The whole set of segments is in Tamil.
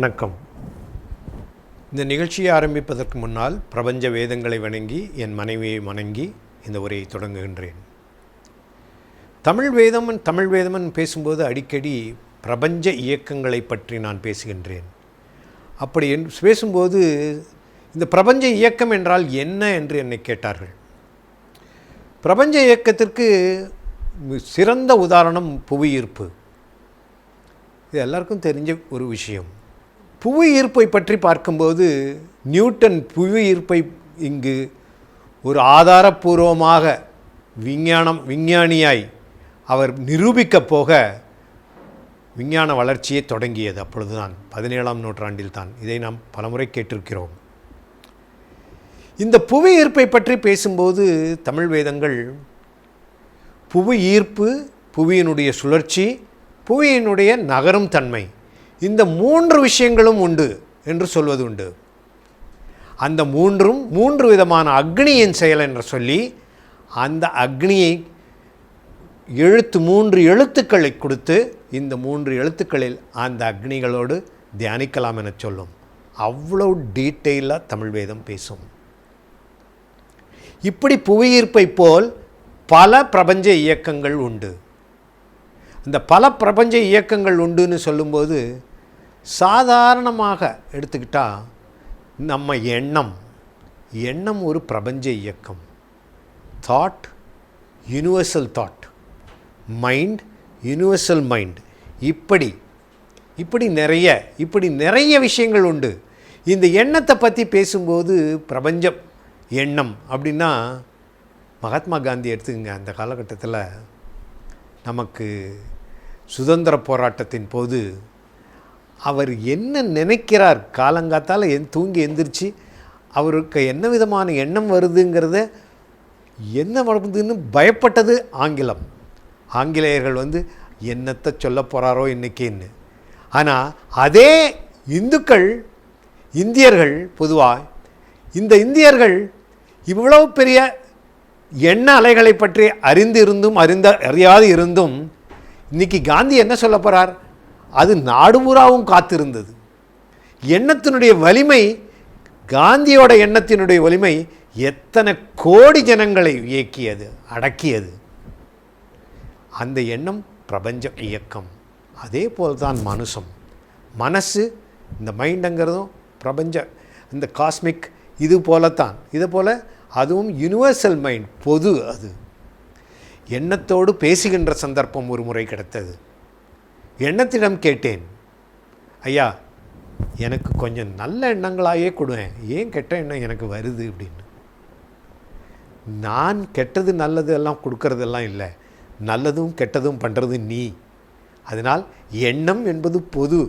வணக்கம். இந்த நிகழ்ச்சியை ஆரம்பிப்பதற்கு முன்னால் பிரபஞ்ச வேதங்களை வணங்கி என் மனைவியை வணங்கி இந்த உரையை தொடங்குகின்றேன். தமிழ் வேதமன் தமிழ் வேதமன் பேசும்போது அடிக்கடி பிரபஞ்ச இயக்கங்களை பற்றி நான் பேசுகின்றேன். அப்படி பேசும்போது இந்த பிரபஞ்ச இயக்கம் என்றால் என்ன என்று என்னை கேட்டார்கள். பிரபஞ்ச இயக்கத்திற்கு சிறந்த உதாரணம் புவியீர்ப்பு. இது எல்லாருக்கும் தெரிஞ்ச ஒரு விஷயம். புவி ஈர்ப்பை பற்றி பார்க்கும்போது நியூட்டன் புவி ஈர்ப்பை இங்கு ஒரு ஆதாரபூர்வமாக விஞ்ஞானம் விஞ்ஞானியாய் அவர் நிரூபிக்கப் போக விஞ்ஞான வளர்ச்சியை தொடங்கியது. அப்பொழுதுதான் பதினேழாம் நூற்றாண்டில் தான் இதை நாம் பலமுறை கேட்டிருக்கிறோம். இந்த புவி ஈர்ப்பை பற்றி பேசும்போது தமிழ் வேதங்கள் புவி ஈர்ப்பு புவியினுடைய சுழற்சி புவியினுடைய நகரும் தன்மை இந்த மூன்று விஷயங்களும் உண்டு என்று சொல்வது உண்டு. அந்த மூன்றும் மூன்று விதமான அக்னியின் செயல் என்று சொல்லி அந்த அக்னியை எழுத்து மூன்று எழுத்துக்களை கொடுத்து இந்த மூன்று எழுத்துக்களில் அந்த அக்னிகளோடு தியானிக்கலாம் என சொல்லும். அவ்வளோ டீட்டெயிலாக தமிழ் வேதம் பேசும். இப்படி புவியீர்ப்பை போல் பல பிரபஞ்ச இயக்கங்கள் உண்டு. இந்த பல பிரபஞ்ச இயக்கங்கள் உண்டுன்னு சொல்லும்போது சாதாரணமாக எடுத்துக்கிட்டால் நம்ம எண்ணம் எண்ணம் ஒரு பிரபஞ்ச இயக்கம். Thought universal thought mind universal mind இப்படி இப்படி நிறைய இப்படி நிறைய விஷயங்கள் உண்டு. இந்த எண்ணத்தை பற்றி பேசும்போது பிரபஞ்சம் எண்ணம் அப்படின்னா மகாத்மா காந்தி எடுத்துக்கங்க அந்த காலகட்டத்தில் நமக்கு சுதந்திர போராட்டத்தின் போது அவர் என்ன நினைக்கிறார்? காலங்காத்தால் என் தூங்கி எந்திரிச்சு அவருக்கு என்ன விதமான எண்ணம் வருதுங்கிறத என்ன வருதுன்னு பயப்பட்டது ஆங்கிலம். ஆங்கிலேயர்கள் வந்து என்னத்தை சொல்ல போகிறாரோ இன்னைக்குன்னு. ஆனால் அதே இந்துக்கள் இந்தியர்கள் பொதுவாக இந்த இந்தியர்கள் இவ்வளவு பெரிய எண்ண அலைகளை பற்றி அறிந்து இருந்தும் அறிந்த அறியாது இருந்தும் இன்றைக்கி காந்தி என்ன சொல்ல போகிறார் அது நாடுமுறாவும் காத்திருந்தது. எண்ணத்தினுடைய வலிமை காந்தியோட எண்ணத்தினுடைய வலிமை எத்தனை கோடி ஜனங்களை இயக்கியது அடக்கியது. அந்த எண்ணம் பிரபஞ்ச இயக்கம். அதே போல் தான் மனுஷம். மனசு இந்த மைண்டுங்கிறதும் பிரபஞ்ச இந்த காஸ்மிக் இது போலத்தான். இது போல் அதுவும் யுனிவர்சல் மைண்ட் பொது அது. எண்ணத்தோடு பேசுகின்ற சந்தர்ப்பம் ஒரு முறை கிடைத்தது. எண்ணத்திடம் கேட்டேன்? ஐயா எனக்கு கொஞ்சம் நல்ல எண்ணங்களாகவே கொடுவேன் ஏன் கெட்ட எண்ணம் எனக்கு வருது அப்படின்னு. நான் கெட்டது நல்லது எல்லாம் கொடுக்கறதெல்லாம் இல்லை. நல்லதும் கெட்டதும் பண்ணுறது நீ. அதனால் எண்ணம் என்பது பொது.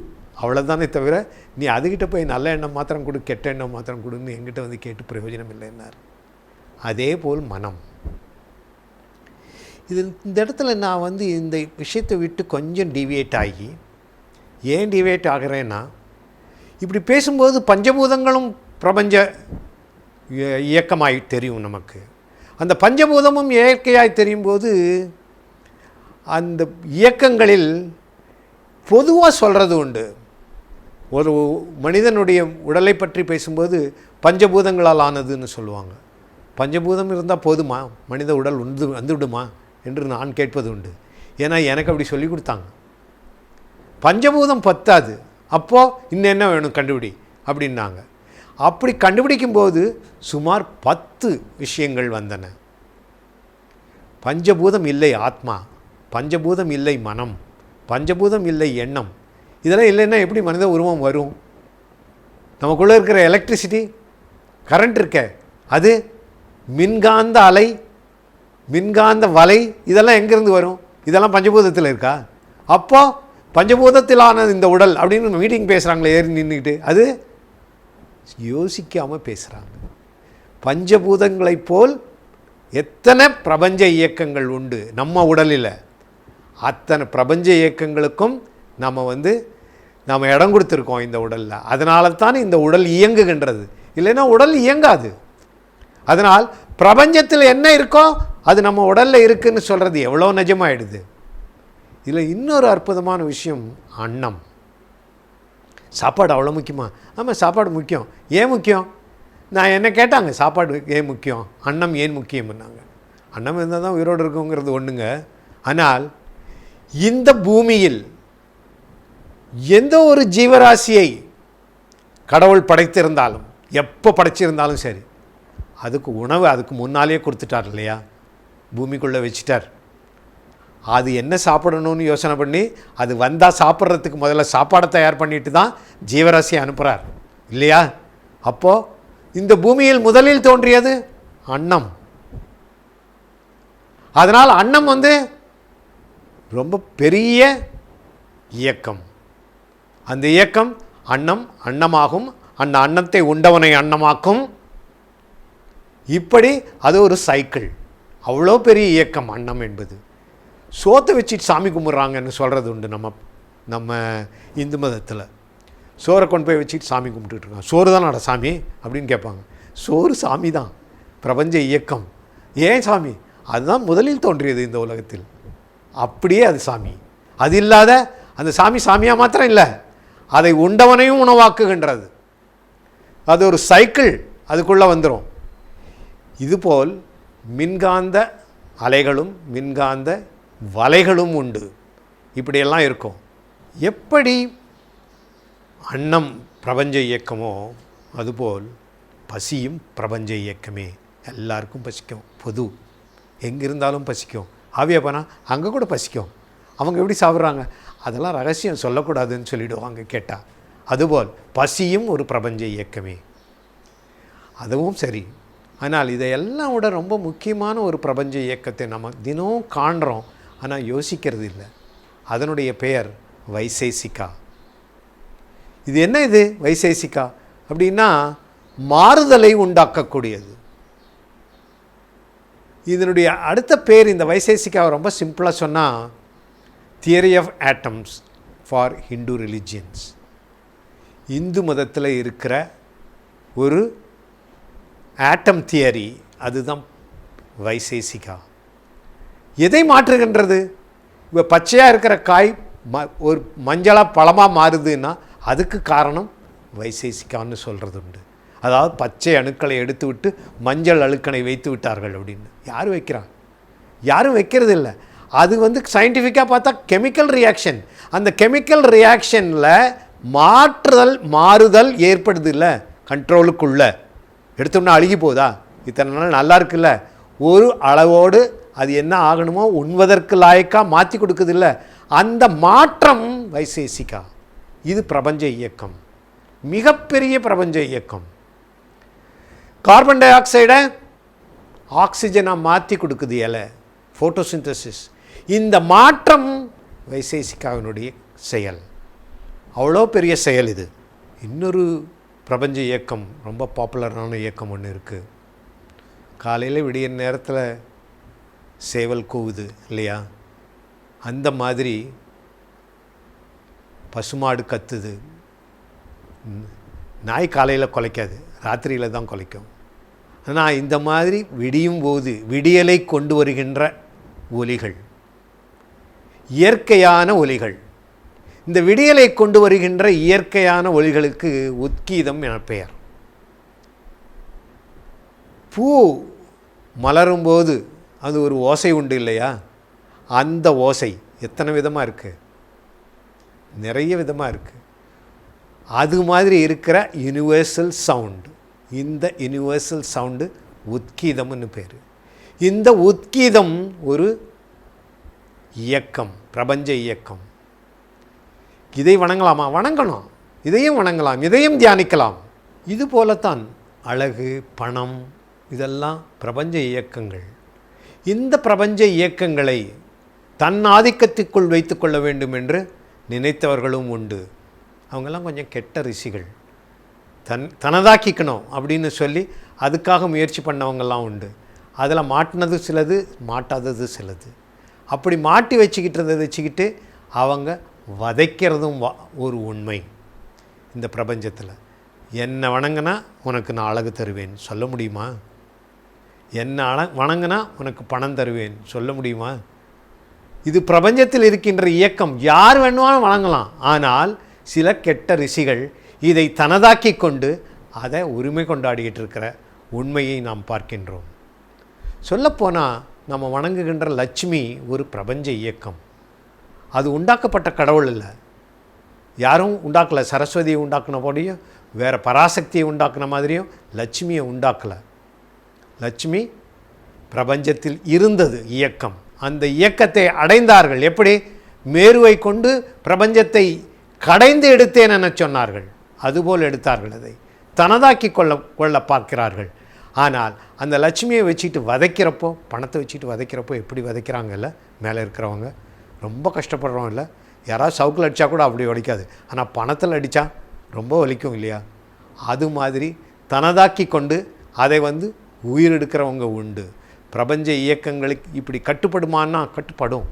அவ்வளோதானே தவிர நீ அதுக்கிட்ட போய் நல்ல எண்ணம் மாத்திரம் கொடு கெட்ட எண்ணம் மாத்திரம் கொடுன்னு எங்கிட்ட வந்து கேட்டு பிரயோஜனம் இல்லைன்னார். அதே போல் மனம். இது இந்த இடத்துல நான் வந்து இந்த விஷயத்தை விட்டு கொஞ்சம் டிவியேட் ஆகி ஏன் டிவியேட் ஆகிறேன்னா இப்படி பேசும்போது பஞ்சபூதங்களும் பிரபஞ்ச இயக்கமாகி இயக்கமாய் தெரியும் நமக்கு. அந்த பஞ்சபூதமும் இயற்கையாய் தெரியும் போது அந்த இயக்கங்களில் பொதுவாக சொல்கிறது உண்டு. ஒரு மனிதனுடைய உடலை பற்றி பேசும்போது பஞ்சபூதங்களால் ஆனதுன்னு சொல்லுவாங்க. பஞ்சபூதம் இருந்தால் போதுமா? மனித உடல் வந்து வந்துவிடுமா? என்று நான் கேட்பது உண்டு. ஏன்னா எனக்கு அப்படி சொல்லி கொடுத்தாங்க. பஞ்சபூதம் பத்தாது. அப்போது இன்னும் என்ன வேணும் கண்டுபிடி? அப்படின்னாங்க. அப்படி கண்டுபிடிக்கும்போது சுமார் பத்து விஷயங்கள் வந்தன. பஞ்சபூதம் இல்லை ஆத்மா. பஞ்சபூதம் இல்லை மனம். பஞ்சபூதம் இல்லை எண்ணம். இதெல்லாம் இல்லைன்னா எப்படி மனித உருவம் வரும்? நமக்குள்ளே இருக்கிற எலக்ட்ரிசிட்டி கரண்ட் இருக்க. அது மின்காந்த அலை மின்காந்த வலை இதெல்லாம் எங்கேருந்து வரும்? இதெல்லாம் பஞ்சபூதத்தில் இருக்கா? அப்போ பஞ்சபூதத்திலான இந்த உடல் அப்படின்னு மீட்டிங் பேசுகிறாங்களே ஏறி நின்றுக்கிட்டு அது யோசிக்காமல் பேசுகிறாங்க பஞ்சபூதங்களைப் போல் எத்தனை பிரபஞ்ச இயக்கங்கள் உண்டு நம்ம உடலில்? அத்தனை பிரபஞ்ச இயக்கங்களுக்கும் நம்ம வந்து நம்ம இடம் கொடுத்துருக்கோம் இந்த உடலில். அதனால தான் இந்த உடல் இயங்குகின்றது. இல்லைன்னா உடல் இயங்காது. அதனால் பிரபஞ்சத்தில் என்ன இருக்கோ அது நம்ம உடலில் இருக்குன்னு சொல்கிறது எவ்வளோ நிஜமாயிடுது? இதில் இன்னொரு அற்புதமான விஷயம் அன்னம். சாப்பாடு அவ்வளோ முக்கியமா? ஆமாம் சாப்பாடு முக்கியம். ஏன் முக்கியம்? நான் என்ன கேட்டாங்க? சாப்பாடு ஏன் முக்கியம்? அன்னம் ஏன் முக்கியம்னாங்க. அன்னம் இருந்தால் தான் உயிரோடு இருக்குங்கிறது ஒன்றுங்க ஆனால் இந்த பூமியில் எந்த ஒரு ஜீவராசியை கடவுள் படைத்திருந்தாலும் எப்போ படைச்சிருந்தாலும் சரி அதுக்கு உணவு அதுக்கு முன்னாலேயே கொடுத்துட்டார் இல்லையா? பூமிக்குள்ளே வச்சிட்டார். அது என்ன சாப்பிடணும்னு யோசனை பண்ணி அது வந்தால் சாப்பிட்றதுக்கு முதல்ல சாப்பாடை தயார் பண்ணிட்டு தான் ஜீவராசியை அனுப்புகிறார் இல்லையா? அப்போது இந்த பூமியில் முதலில் தோன்றியது அன்னம். அதனால் அன்னம் வந்து ரொம்ப பெரிய இயக்கம். அந்த இயக்கம் அன்னம் அன்னமாகும். அந்த அன்னத்தை உண்டவனை அன்னமாக்கும். இப்படி அது ஒரு சைக்கிள் அவ்வளோ பெரிய இயக்கம் அன்னம் என்பது. சோத்தை வச்சுட்டு சாமி கும்பிட்றாங்கன்னு சொல்கிறது உண்டு நம்ம நம்ம இந்து மதத்தில். சோறை கொண்டு போய் வச்சுட்டு சாமி கும்பிட்டுருக்காங்க சோறு தானடா சாமி அப்படின்னு கேட்பாங்க. சோறு சாமி தான். பிரபஞ்ச இயக்கம். ஏன் சாமி? அதுதான் முதலில் தோன்றியது இந்த உலகத்தில். அப்படியே அது சாமி. அது இல்லாத அந்த சாமி சாமியாக மாத்திரம் இல்லை. அதை உண்டவனையும் உணவாக்குகின்றது. அது ஒரு சைக்கிள் அதுக்குள்ளே வந்துடும் இதுபோல் மின்காந்த அலைகளும் மின்காந்த வலைகளும் உண்டு. இப்படியெல்லாம் இருக்கும். எப்படி அன்னம் பிரபஞ்ச இயக்கமோ அதுபோல் பசியும் பிரபஞ்ச இயக்கமே. எல்லாருக்கும் பசிக்கும். பொது. எங்கே இருந்தாலும் பசிக்கும் ஆவியாப்பனா அங்கே கூட பசிக்கும். அவங்க எப்படி சாப்பிட்றாங்க? அதெல்லாம் ரகசியம் சொல்லக்கூடாதுன்னு சொல்லிவிடுவாங்க கேட்டால் அதுபோல் பசியும் ஒரு பிரபஞ்ச இயக்கமே. அதுவும் சரி. ஆனால் இதையெல்லாம் விட ரொம்ப முக்கியமான ஒரு பிரபஞ்ச இயக்கத்தை நம்ம தினம் காண்றோம். ஆனால் யோசிக்கிறது இல்லை. அதனுடைய பெயர் வைசேசிகா. இது என்ன இது? வைசேசிகா. அப்படின்னா மாறுதலை உண்டாக்கக்கூடியது. இதனுடைய அடுத்த பேர் இந்த வைசேசிக்காவை ரொம்ப சிம்பிளாக சொன்னால் theory of atoms for Hindu religions. Hindu மதத்தில் இருக்கிற ஒரு ஆட்டம் தியரி அதுதான் வைசேசிகா எதை மாற்றுகின்றது? இப்போ பச்சையாக இருக்கிற காய் ம ஒரு மஞ்சளாக பழமாக மாறுதுன்னா அதுக்கு காரணம் வைசேசிக்கான்னு சொல்கிறது உண்டு அதாவது பச்சை அணுக்களை எடுத்து விட்டு மஞ்சள் அழுக்கனை வைத்து விட்டார்கள் அப்படின்னு. யார் வைக்கிறான் யாரும் வைக்கிறது இல்லை அது வந்து சயின்டிஃபிக்காக பார்த்தா கெமிக்கல் ரியாக்ஷன் அந்த கெமிக்கல் ரியாக்ஷனில் மாற்றுதல் மாறுதல் ஏற்படுது இல்லை கண்ட்ரோலுக்குள்ளே எடுத்தோம்னா அழுகி போதா? இத்தனை நாள் நல்லா இருக்குல்ல? ஒரு அளவோடு அது என்ன ஆகணுமோ உண்வதற்கு லாயக்காக மாற்றி கொடுக்குது இல்லை அந்த மாற்றம் வைசேசிகா. இது பிரபஞ்ச இயக்கம். மிகப்பெரிய பிரபஞ்ச இயக்கம். கார்பன் டை ஆக்சைடை ஆக்சிஜனாக மாற்றி கொடுக்குது இலை. ஃபோட்டோசிந்தசிஸ். இந்த மாற்றம் வைசேசிகாவினுடைய செயல். அவ்வளோ பெரிய செயல் இது. இன்னொரு பிரபஞ்ச இயக்கம் ரொம்ப பாப்புலரான இயக்கம் ஒன்று இருக்குது காலையில் விடிய நேரத்தில் சேவல் கூவுது இல்லையா? அந்த மாதிரி பசுமாடு கத்துது. நாய் காலையில் குலைக்காது ராத்திரியில் தான் குலைக்கும். ஆனால் இந்த மாதிரி விடியும் போது விடியலை கொண்டு வருகின்ற ஒலிகள் இயற்கையான ஒலிகள் இந்த விடியலை கொண்டு வருகின்ற இயற்கையான ஒளிகளுக்கு உத்கீதம் என பெயர். பூ மலரும்போது அது ஒரு ஓசை உண்டு இல்லையா? அந்த ஓசை எத்தனை விதமாக இருக்குது நிறைய விதமாக இருக்குது அது மாதிரி இருக்கிற யுனிவர்சல் சவுண்டு இந்த யுனிவர்சல் சவுண்டு உத்கீதம்னு பேர். இந்த உத்கீதம் ஒரு இயக்கம் பிரபஞ்ச இயக்கம். இதை வணங்கலாமா? வணங்கணும் இதையும் வணங்கலாம். இதையும் தியானிக்கலாம். இது போலத்தான் அழகு பணம் இதெல்லாம் பிரபஞ்ச இயக்கங்கள். இந்த பிரபஞ்ச இயக்கங்களை தன் ஆதிக்கத்திற்குள் வைத்துக்கொள்ள வேண்டும் என்று நினைத்தவர்களும் உண்டு. அவங்கெல்லாம் கொஞ்சம் கெட்ட ரிஷிகள். தன் தனதாக்கிக்கணும் அப்படின்னு சொல்லி அதுக்காக முயற்சி பண்ணவங்கெல்லாம் உண்டு. அதில் மாட்டினது சிலது மாட்டாதது சிலது. அப்படி மாட்டி வச்சுக்கிட்டு இருந்ததை வச்சுக்கிட்டு அவங்க வதைக்கிறதும் வா- ஒரு உண்மை இந்த பிரபஞ்சத்தில். என்னை வணங்கினா உனக்கு நான் அழகு தருவேன் சொல்ல முடியுமா? என்னை அழ வணங்கினா உனக்கு பணம் தருவேன் சொல்ல முடியுமா? இது பிரபஞ்சத்தில் இருக்கின்ற இயக்கம் யார் வேணுமாலும் வணங்கலாம். ஆனால் சில கெட்ட ரிஷிகள் இதை தனதாக்கி கொண்டு அதை உரிமை கொண்டாடிக்கிட்டு இருக்கிற உண்மையை நாம் பார்க்கின்றோம். சொல்லப்போனால் நம்ம வணங்குகின்ற லட்சுமி ஒரு பிரபஞ்ச இயக்கம். அது உண்டாக்கப்பட்ட கடவுள் இல்லை. யாரும் உண்டாக்கலை. சரஸ்வதியை உண்டாக்குன போடையும் வேறு பராசக்தியை உண்டாக்குன மாதிரியும் லட்சுமியை உண்டாக்கலை. லட்சுமி பிரபஞ்சத்தில் இருந்தது இயக்கம். அந்த இயக்கத்தை அடைந்தார்கள். எப்படி? மேருவை கொண்டு பிரபஞ்சத்தை கடைந்து எடுத்தேன் என சொன்னார்கள். அதுபோல் எடுத்தார்கள் அதை. தனதாக்கி கொள்ள கொள்ள பார்க்கிறார்கள். ஆனால் அந்த லட்சுமியை வச்சுட்டு வதைக்கிறப்போ பணத்தை வச்சுட்டு வதைக்கிறப்போ எப்படி வதைக்கிறாங்கல்ல? மேலே இருக்கிறவங்க. ரொம்ப கஷ்டப்படுறோம் இல்லை. யாராவது சவுக்கில் அடித்தா கூட அப்படி வலிக்காது ஆனால் பணத்தில் அடித்தா ரொம்ப வலிக்கும் இல்லையா? அது மாதிரி தனதாக்கி கொண்டு அதை வந்து உயிரெடுக்கிறவங்க உண்டு. பிரபஞ்ச இயக்கங்களுக்கு இப்படி கட்டுப்படுமான்னா கட்டுப்படும்.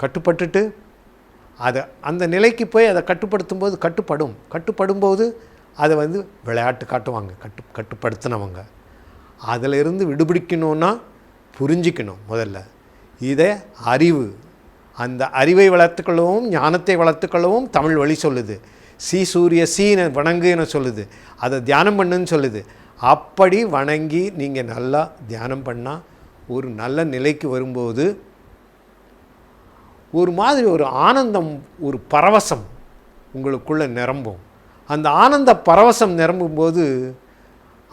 கட்டுப்பட்டுட்டு அதை அந்த நிலைக்கு போய் அதை கட்டுப்படுத்தும் போது கட்டுப்படும். கட்டுப்படும்போது அதை வந்து விளையாட்டு காட்டுவாங்க. கட்டு கட்டுப்படுத்தினவங்க. அதிலிருந்து விடுபிடிக்கணும்னா புரிஞ்சிக்கணும் முதல்ல. இதை அறிவு. அந்த அறிவை வளர்த்துக்கொள்ளவும் ஞானத்தை வளர்த்துக்கொள்ளவும் தமிழ் வழி சொல்லுது. சி சூரிய சீன வணங்குன்னு சொல்லுது. அதை தியானம் பண்ணுன்னு சொல்லுது. அப்படி வணங்கி நீங்கள் நல்லா தியானம் பண்ணால் ஒரு நல்ல நிலைக்கு வரும்போது ஒரு மாதிரி ஒரு ஆனந்தம் ஒரு பரவசம் உங்களுக்குள்ளே நிரம்பும். அந்த ஆனந்த பரவசம் நிரம்பும்போது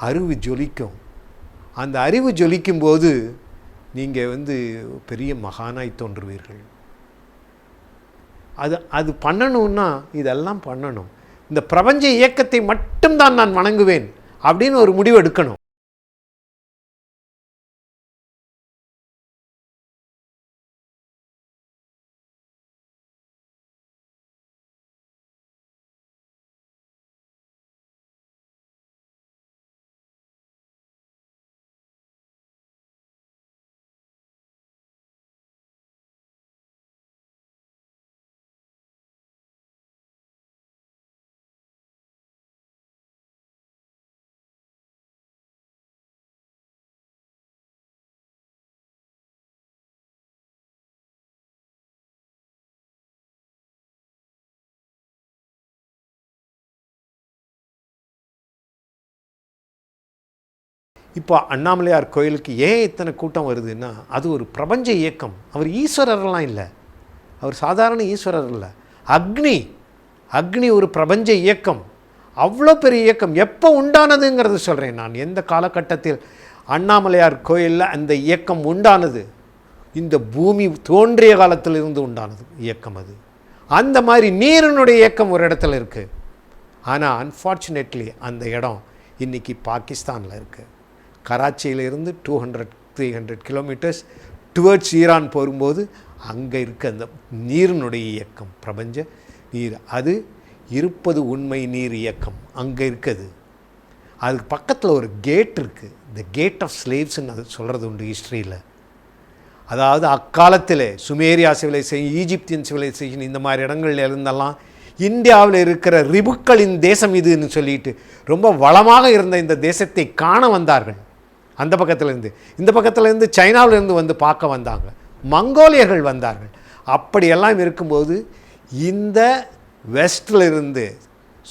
அறிவு ஜொலிக்கும். அந்த அறிவு ஜொலிக்கும்போது நீங்கள் வந்து பெரிய மகானாய் தோன்றுவீர்கள். அது அது பண்ணணும்னா இதெல்லாம் பண்ணணும். இந்த பிரபஞ்ச இயக்கத்தை மட்டும்தான் நான் வணங்குவேன் அப்படின்னு ஒரு முடிவு எடுக்கணும். இப்போ அண்ணாமலையார் கோயிலுக்கு ஏன் இத்தனை கூட்டம் வருதுன்னா அது ஒரு பிரபஞ்ச இயக்கம். அவர் ஈஸ்வரர்லாம் இல்லை. அவர் சாதாரண ஈஸ்வரர் இல்லை. அக்னி அக்னி ஒரு பிரபஞ்ச இயக்கம். அவ்வளோ பெரிய இயக்கம். எப்போ உண்டானதுங்கிறது சொல்கிறேன் நான். எந்த காலகட்டத்தில் அண்ணாமலையார் கோயிலில் அந்த இயக்கம் உண்டானது? இந்த பூமி தோன்றிய காலத்திலிருந்து உண்டானது இயக்கம் அது. அந்த மாதிரி நீரினுடைய இயக்கம் ஒரு இடத்துல இருக்குது ஆனால் அன்ஃபார்ச்சுனேட்லி அந்த இடம் இன்றைக்கி பாகிஸ்தானில் இருக்குது கராச்சியிலிருந்து two hundred three hundred kilometres towards Iran போகும்போது அங்கே இருக்க அந்த நீரினுடைய இயக்கம் பிரபஞ்ச நீர். அது இருப்பது உண்மை நீர் இயக்கம். அங்கே இருக்குது. அதுக்கு பக்கத்தில் ஒரு கேட் இருக்குது இந்த கேட் ஆஃப் ஸ்லேவ்ஸ்ன்னு அது சொல்கிறது உண்டு ஹிஸ்ட்ரியில் அதாவது அக்காலத்தில் சுமேரியா சிவிலைசேஷன் ஈஜிப்தியன் சிவிலைசேஷன் இந்த மாதிரி இடங்கள்ல இருந்தெல்லாம் இந்தியாவில் இருக்கிற ரிபுக்களின் தேசம் இதுன்னு சொல்லிட்டு ரொம்ப வளமாக இருந்த இந்த தேசத்தை காண வந்தார்கள். அந்த பக்கத்துலேருந்து. இந்த பக்கத்துலேருந்து சைனாவிலேருந்து வந்து பார்க்க வந்தாங்க. மங்கோலியர்கள் வந்தார்கள். அப்படியெல்லாம் இருக்கும்போது இந்த வெஸ்டிலிருந்து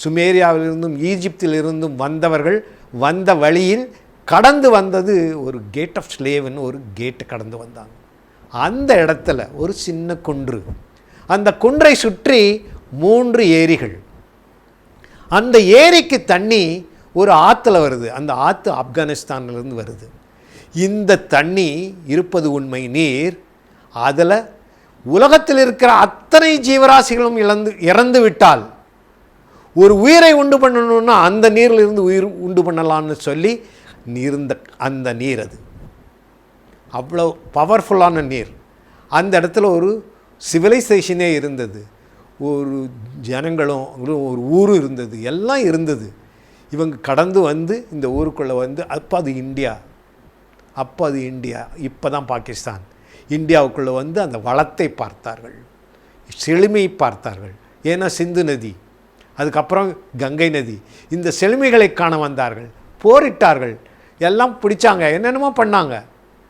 சுமேரியாவிலிருந்தும் ஈஜிப்திலிருந்தும் வந்தவர்கள் வந்த வழியில் கடந்து வந்தது ஒரு கேட் ஆஃப் ஸ்லேவ்னு ஒரு கேட்டு கடந்து வந்தாங்க. அந்த இடத்துல ஒரு சின்ன குன்று. அந்த குன்றை சுற்றி மூன்று ஏரிகள். அந்த ஏரிக்கு தண்ணி ஒரு ஆற்றுல வருது. அந்த ஆற்று ஆப்கானிஸ்தான்லேருந்து வருது. இந்த தண்ணி இருப்பது உண்மை நீர். அதில் உலகத்தில் இருக்கிற அத்தனை ஜீவராசிகளும் இழந்து இறந்து விட்டால் ஒரு உயிரை உண்டு பண்ணணும்னா அந்த நீரில் இருந்து உயிர் உண்டு பண்ணலான்னு சொல்லி இருந்த அந்த நீர் அது. அவ்வளோ பவர்ஃபுல்லான நீர். அந்த இடத்துல ஒரு சிவிலைசேஷனே இருந்தது. ஒரு ஜனங்களும் ஒரு ஊரும் இருந்தது. எல்லாம் இருந்தது. இவங்க கடந்து வந்து இந்த ஊருக்குள்ளே வந்து அப்போ அது இந்தியா. அப்போ அது இந்தியா. இப்போ தான் பாகிஸ்தான். இந்தியாவுக்குள்ளே வந்து அந்த வளத்தை பார்த்தார்கள். செழுமையை பார்த்தார்கள். ஏன்னா சிந்து நதி. அதுக்கப்புறம் கங்கை நதி. இந்த செழுமைகளை காண வந்தார்கள். போரிட்டார்கள். எல்லாம் பிடிச்சாங்க. என்னென்னமோ பண்ணாங்க.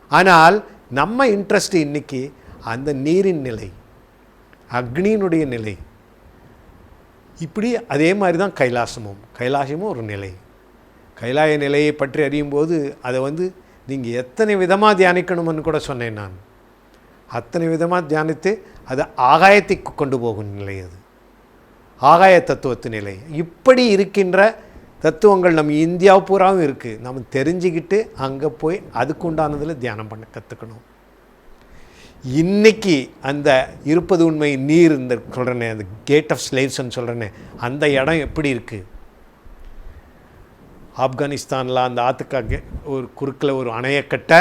ஆனால் நம்ம இன்ட்ரெஸ்ட் இன்னைக்கு அந்த நீரின் நிலை அக்னியினுடைய நிலை இப்படி அதே மாதிரி தான் கைலாசமும். கைலாசமும் ஒரு நிலை. கைலாய நிலையை பற்றி அறியும் போது அதை வந்து நீங்கள் எத்தனை விதமாக தியானிக்கணும்னு கூட சொன்னேன் நான். அத்தனை விதமாக தியானித்து அதை ஆகாயத்தை கொண்டு போகும் நிலை அது. ஆகாய தத்துவத்து நிலை. இப்படி இருக்கின்ற தத்துவங்கள் நம்ம இந்தியா பூராவும் இருக்குது நம்ம தெரிஞ்சுக்கிட்டு அங்கே போய் அதுக்கு உண்டானதில் தியானம் பண்ண கற்றுக்கணும் இன்னைக்கு அந்த இருப்பது உண்மை நீர் இந்த சொல்கிறேனே அந்த கேட் ஆஃப் ஸ்லேவ்ஸ்ன்னு சொல்கிறேனே அந்த இடம் எப்படி இருக்குது ஆப்கானிஸ்தானில் அந்த ஆத்துக்கா ஒரு குறுக்கில் ஒரு அணையை கட்ட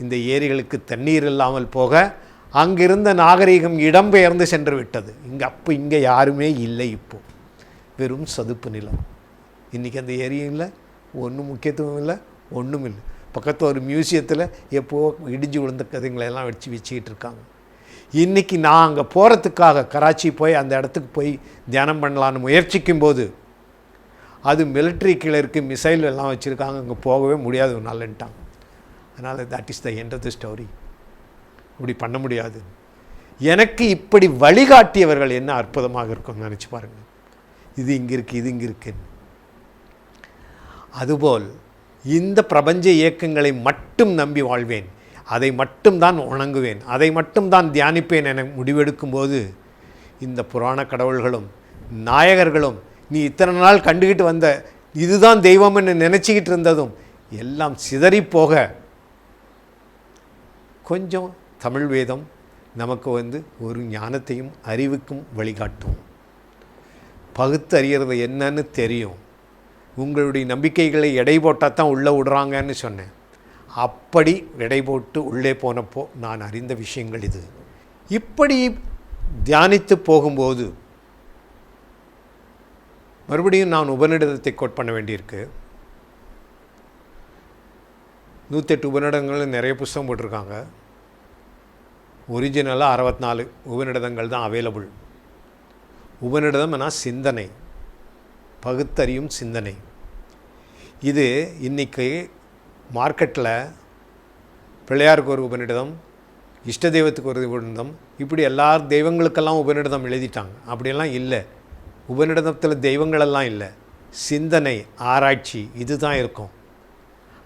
இந்த ஏரிகளுக்கு தண்ணீர் இல்லாமல் போக அங்கிருந்த நாகரீகம் இடம்பெயர்ந்து சென்று விட்டது. இங்கே அப்போ இங்கே யாருமே இல்லை இப்போது வெறும் சதுப்பு நிலம். இன்றைக்கி அந்த ஏரியில் ஒன்றும் முக்கியத்துவம் இல்லை ஒன்றும் இல்லை. பக்கத்தில் ஒரு மியூசியத்தில் எப்போ இடிஞ்சு விழுந்த கதைங்களெல்லாம் வச்சு வச்சுக்கிட்டு இருக்காங்க. இன்றைக்கி நான் அங்கே போகிறதுக்காக கராச்சி போய் அந்த இடத்துக்கு போய் தியானம் பண்ணலான்னு முயற்சிக்கும் போது அது மிலிட்ரி கீழே இருக்குது மிசைல் எல்லாம் வச்சுருக்காங்க அங்கே போகவே முடியாது ஒரு நாள்ன்ட்டாங்க அதனால் that is the end of the story இப்படி பண்ண முடியாது. எனக்கு இப்படி வழிகாட்டியவர்கள் என்ன அற்புதமாக இருக்கும்னு நினச்சி பாருங்கள் இது இங்கே இருக்குது இது இங்கே இருக்குன்னு. அதுபோல் இந்த பிரபஞ்ச இயக்கங்களை மட்டும் நம்பி வாழ்வேன். அதை மட்டும் தான் உணங்குவேன் அதை மட்டும் தான் தியானிப்பேன் என முடிவெடுக்கும்போது இந்த புராண கடவுள்களும் நாயகர்களும் நீ இத்தனை நாள் கண்டுக்கிட்டு வந்த இதுதான் தெய்வம்னு நினச்சிக்கிட்டு இருந்ததும் எல்லாம் சிதறி போக கொஞ்சம் தமிழ் வேதம் நமக்கு வந்து ஒரு ஞானத்தையும் அறிவுக்கும் வழிகாட்டும். பகுத்து என்னன்னு தெரியும். உங்களுடைய நம்பிக்கைகளை எடை போட்டால் தான் உள்ளே விடுறாங்கன்னு சொன்னேன். அப்படி எடை போட்டு உள்ளே போனப்போ நான் அறிந்த விஷயங்கள் இது. இப்படி தியானித்து போகும்போது மறுபடியும் நான் உபநிடதத்தை கோட் பண்ண வேண்டியிருக்கு. நூற்றெட்டு உபநிடங்கள் நிறைய புஸ்தகம் போட்டிருக்காங்க. ஒரிஜினலாக அறுபத்தி நாலு உபநிடதங்கள் தான் அவைலபிள் உபநிடதம்னா சிந்தனை. பகுத்தறியும் சிந்தனை. இது இன்றைக்கி மார்க்கெட்டில் பிள்ளையாருக்கு ஒரு உபநிடதம் இஷ்ட தெய்வத்துக்கு ஒரு உபநிடதம் இப்படி எல்லா தெய்வங்களுக்கெல்லாம் உபநிடதம் எழுதிட்டாங்க. அப்படியெல்லாம் இல்லை. உபநிடதத்தில் தெய்வங்களெல்லாம் இல்லை. சிந்தனை ஆராய்ச்சி இதுதான் இருக்கும்.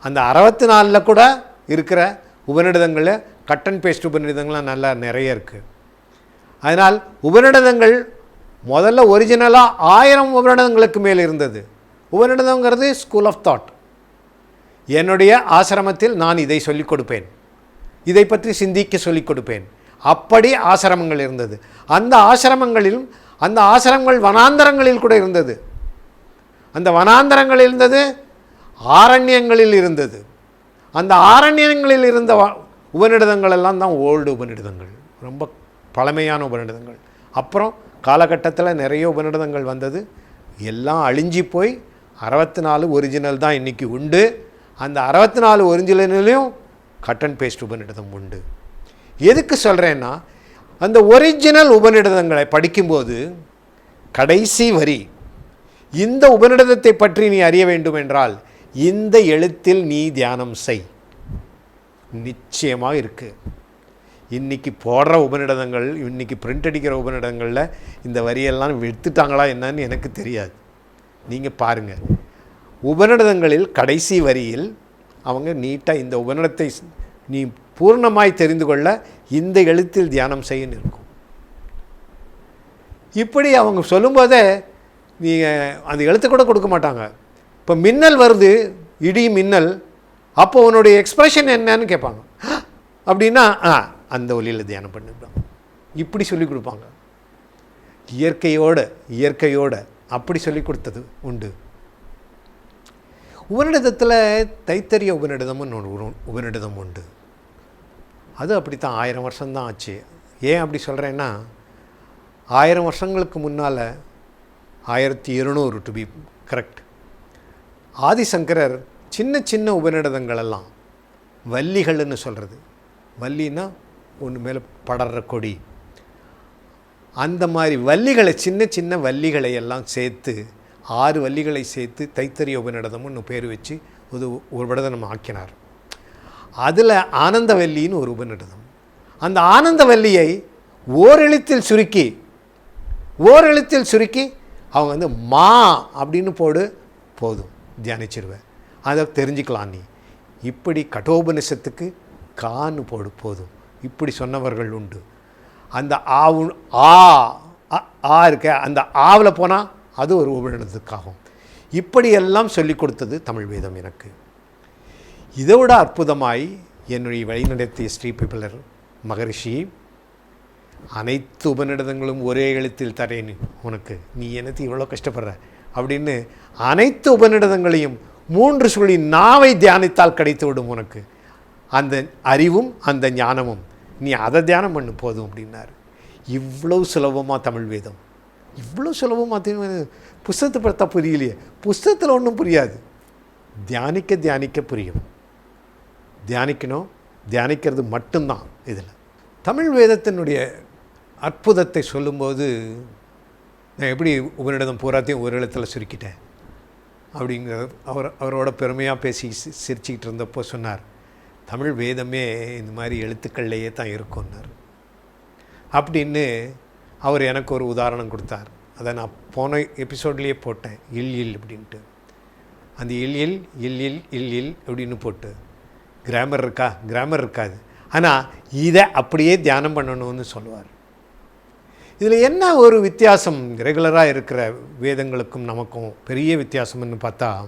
அந்த அறுபத்தி நாலில் கூட இருக்கிற உபநிடதங்களில் கட் அண்ட் பேஸ்ட் உபநிடதங்கள்லாம் நல்லா நிறைய இருக்குது அதனால் உபநிடதங்கள் முதல்ல ஒரிஜினலாக ஆயிரம் உபநிடதங்களுக்கு மேல் இருந்தது. உபநிடதங்கிறது ஸ்கூல் ஆஃப் தாட் என்னுடைய ஆசிரமத்தில் நான் இதை சொல்லிக் கொடுப்பேன். இதை பற்றி சிந்திக்க சொல்லிக் கொடுப்பேன். அப்படி ஆசிரமங்கள் இருந்தது. அந்த ஆசிரமங்களிலும் அந்த ஆசிரமங்கள் வனாந்தரங்களில் கூட இருந்தது. அந்த வனாந்தரங்களில் இருந்தது ஆரண்யங்களில் இருந்தது. அந்த ஆரண்யங்களில் இருந்த வ- உபநிடதங்கள் எல்லாம் தான் ஓல்டு உபநிடதங்கள். ரொம்ப பழமையான உபநிடதங்கள். அப்புறம் காலகட்டத்தில் நிறைய உபநிடதங்கள் வந்தது. எல்லாம் அழிஞ்சி போய் அறுபத்தி நாலு ஒரிஜினல் தான் இன்றைக்கி உண்டு. அந்த அறுபத்தி நாலு ஒரிஜினலையும் கட் அண்ட் பேஸ்ட் உபநிடதம் உண்டு. எதுக்கு சொல்கிறேன்னா அந்த ஒரிஜினல் உபநிடதங்களை படிக்கும்போது கடைசி வரி இந்த உபநிடதத்தை பற்றி நீ அறிய வேண்டும் என்றால் இந்த எழுத்தில் நீ தியானம் செய். நிச்சயமாக இருக்குது இன்றைக்கி போடுற உபநிடதங்கள் இன்னைக்கு பிரிண்ட் அடிக்கிற உபநிடதங்களில் இந்த வரியெல்லாம் எடுத்துட்டாங்களா என்னன்னு எனக்கு தெரியாது. நீங்கள் பாருங்கள் உபநிடதங்களில் கடைசி வரியில் அவங்க நீட்டாக இந்த உபநிடத்தை நீ பூர்ணமாய் தெரிந்து கொள்ள இந்த எழுத்தில் தியானம் செய்யன்னு இருக்கும். இப்படி அவங்க சொல்லும்போதே நீங்கள் அந்த எழுத்து கூட கொடுக்க மாட்டாங்க. இப்போ மின்னல் வருது இடி மின்னல் அப்போ உன்னுடைய எக்ஸ்பிரஷன் என்னன்னு கேட்பாங்க. அப்படின்னா ஆ அந்த ஒலியில் தியானம் பண்ணிக்கலாம் இப்படி சொல்லி கொடுப்பாங்க. இயற்கையோட இயற்கையோட அப்படி சொல்லி கொடுத்தது உண்டு. உபநிடதத்தில் தைத்தரிய உபநிடதம்னு ஒன்று ஒரு உபநிடதம் உண்டு. அது அப்படித்தான் ஆயிரம் வருஷம்தான் ஆச்சு. ஏன் அப்படி சொல்கிறேன்னா ஆயிரம் வருஷங்களுக்கு முன்னால் ஆயிரத்தி இருநூறு டு பி கரெக்ட் ஆதிசங்கரர் சின்ன சின்ன உபநிடதங்களெல்லாம் வள்ளிகள்னு சொல்கிறது வள்ளின்னா ஒன்று மேலே படர்ற கொடி. அந்த மாதிரி வள்ளிகளை சின்ன சின்ன வள்ளிகளை எல்லாம் சேர்த்து ஆறு வள்ளிகளை சேர்த்து தைத்தறிய உபநிடதம்னு பேர் வச்சு ஒரு உபநிடதம் ஆக்கினார். அதில் ஆனந்தவல்லின்னு ஒரு உபநிடதம். அந்த ஆனந்தவல்லியை ஓரெழுத்தில் சுருக்கி ஓரெழுத்தில் சுருக்கி அவங்க வந்து மா அப்படின்னு போடு போதும் தியானிச்சிருவேன் அதை தெரிஞ்சுக்கலாம் நீ. இப்படி கட்டோபனிஷத்துக்கு கான்னு போடு போதும். இப்படி சொன்னவர்கள் உண்டு. அந்த ஆவு ஆ ஆ இருக்க அந்த ஆவில் போனால் அது ஒரு உபநிடத்துக்காகும். இப்படியெல்லாம் சொல்லிக் கொடுத்தது தமிழ் வேதம் எனக்கு. இதை விட அற்புதமாய் என்னுடைய வழிநடத்திய ஸ்ரீபிபலர் மகரிஷி அனைத்து உபநிடதங்களும் ஒரே எழுத்தில் தரேன் உனக்கு. நீ எனக்கு இவ்வளோ கஷ்டப்படுற? அப்படின்னு அனைத்து உபநிடதங்களையும் மூன்று சுழி நாவை தியானித்தால் கிடைத்து விடும் உனக்கு. அந்த அறிவும் அந்த ஞானமும் நீ அதை தியானம் பண்ணு போதும் அப்படின்னாரு. இவ்வளோ சுலபமாக தமிழ் வேதம். இவ்வளோ சுலபமாக தமிழ் புஸ்தகத்தை பார்த்தா புரியலையே. புஸ்தகத்தில் ஒன்றும் புரியாது. தியானிக்க தியானிக்க புரியும் தியானிக்கணும் தியானிக்கிறது மட்டும்தான் இதில். தமிழ் வேதத்தினுடைய அற்புதத்தை சொல்லும்போது நான் எப்படி உபனிடம் பூராத்தையும் ஒரு இடத்துல சுருக்கிட்டேன்? அப்படிங்கிறது அவர் அவரோட பெருமையாக பேசி சி- சிரிச்சுக்கிட்டு இருந்தப்போ சொன்னார். தமிழ் வேதமே இந்த மாதிரி எழுத்துக்கள்லையே தான் இருக்கும்னார். அப்படின்னு அவர் எனக்கு ஒரு உதாரணம் கொடுத்தார். அதை நான் போன எபிசோட்லேயே போட்டேன். இல் இல் அப்படின்ட்டு. அந்த இல் இல் இல் இல் இல் இல் அப்படின்னு போட்டு. கிராமர் இருக்கா? கிராமர் இருக்காது. ஆனால் இதை அப்படியே தியானம் பண்ணணும்னு சொல்லுவார். இதில் என்ன ஒரு வித்தியாசம்? ரெகுலராக இருக்கிற வேதங்களுக்கும் நமக்கும் பெரிய வித்தியாசம்னு பார்த்தா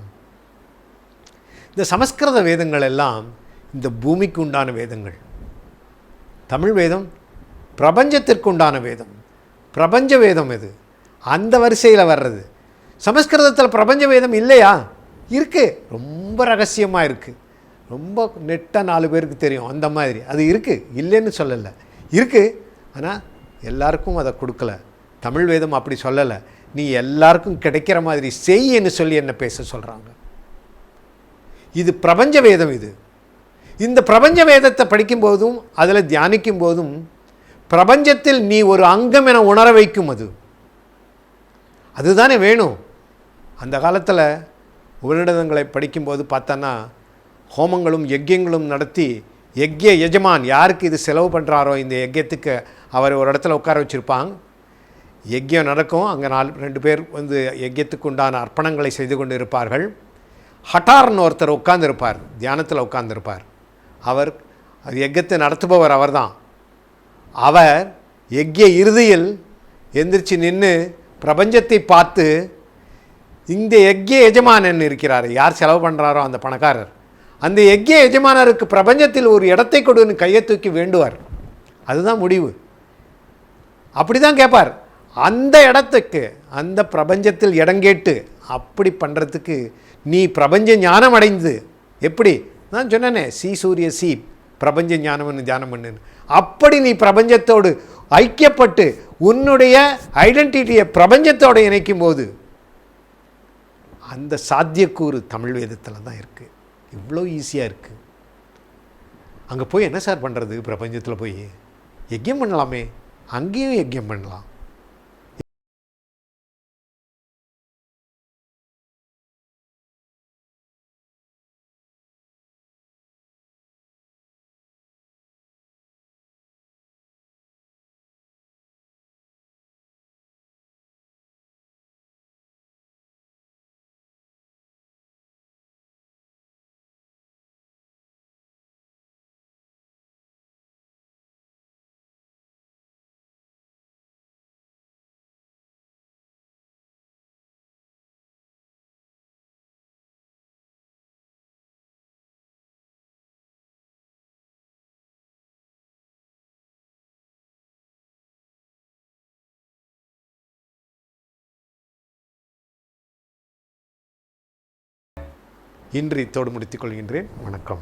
இந்த சமஸ்கிருத வேதங்கள் எல்லாம் இந்த பூமிக்கு உண்டான வேதங்கள். தமிழ் வேதம் பிரபஞ்சத்திற்கு உண்டான வேதம். பிரபஞ்ச வேதம் இது அந்த வரிசையில் வர்றது. சமஸ்கிருதத்தில் பிரபஞ்ச வேதம் இல்லையா? இருக்குது ரொம்ப ரகசியமாக இருக்குது ரொம்ப நெட்டாக நாலு பேருக்கு தெரியும் அந்த மாதிரி. அது இருக்குது இல்லைன்னு சொல்லலை. இருக்குது ஆனால் எல்லாருக்கும் அதை கொடுக்கல. தமிழ் வேதம் அப்படி சொல்லலை. நீ எல்லாருக்கும் கிடைக்கிற மாதிரி செய்யன்னு சொல்லி என்ன பேச சொல்கிறாங்க இது பிரபஞ்ச வேதம் இது. இந்த பிரபஞ்ச வேதத்தை படிக்கும்போதும் அதில் தியானிக்கும் போதும் பிரபஞ்சத்தில் நீ ஒரு அங்கம் என உணர வைக்கும் அது. அதுதானே வேணும். அந்த காலத்தில் உபநிடதங்களை படிக்கும்போது பார்த்தோன்னா ஹோமங்களும் யஜ்யங்களும் நடத்தி யஜ்ய எஜமான் யாருக்கு இது செலவு பண்ணுறாரோ இந்த யஜ்யத்துக்கு அவர் ஒரு இடத்துல உட்கார வச்சுருப்பாங்க. யஜ்யம் நடக்கும் அங்கே நாலு ரெண்டு பேர் வந்து யஜ்யத்துக்கு உண்டான அர்ப்பணங்களை செய்து கொண்டு இருப்பார்கள் ஹட்டார்னு ஒருத்தர் உட்கார்ந்துருப்பார் தியானத்தில் உட்கார்ந்துருப்பார். அவர் அது யஜ்யத்தை நடத்துபவர் அவர்தான். அவர் யஜ்ய இறுதியில் எந்திரிச்சு நின்று பிரபஞ்சத்தை பார்த்து இந்த யஜ்ய எஜமானன் இருக்கிறார். யார் செலவு பண்ணுறாரோ அந்த பணக்காரர். அந்த யஜ்ய எஜமானருக்கு பிரபஞ்சத்தில் ஒரு இடத்தை கொடுன்னு கையை தூக்கி வேண்டுவார். அதுதான் முடிவு. அப்படி தான் கேட்பார் அந்த இடத்துக்கு அந்த பிரபஞ்சத்தில் இடம் கேட்டு அப்படி பண்ணுறதுக்கு நீ பிரபஞ்ச ஞானம் அடைந்து எப்படி நான் சொன்னேனே சி சூரிய சி பிரபஞ்ச ஞானம்னு தியானம் பண்ணுன்னு அப்படி நீ பிரபஞ்சத்தோடு ஐக்கியப்பட்டு உன்னுடைய ஐடென்டிட்டியை பிரபஞ்சத்தோடு இணைக்கும் போது அந்த சாத்தியக்கூறு தமிழ் வேதத்தில் தான் இருக்குது இவ்வளோ ஈஸியாக இருக்குது அங்கே போய் என்ன சார் பண்ணுறது பிரபஞ்சத்தில் போய் யஜ்யம் பண்ணலாமே. அங்கேயும் யஜ்யம் பண்ணலாம். இன்று இத்தோடு முடித்துக் கொள்கின்றேன். வணக்கம்.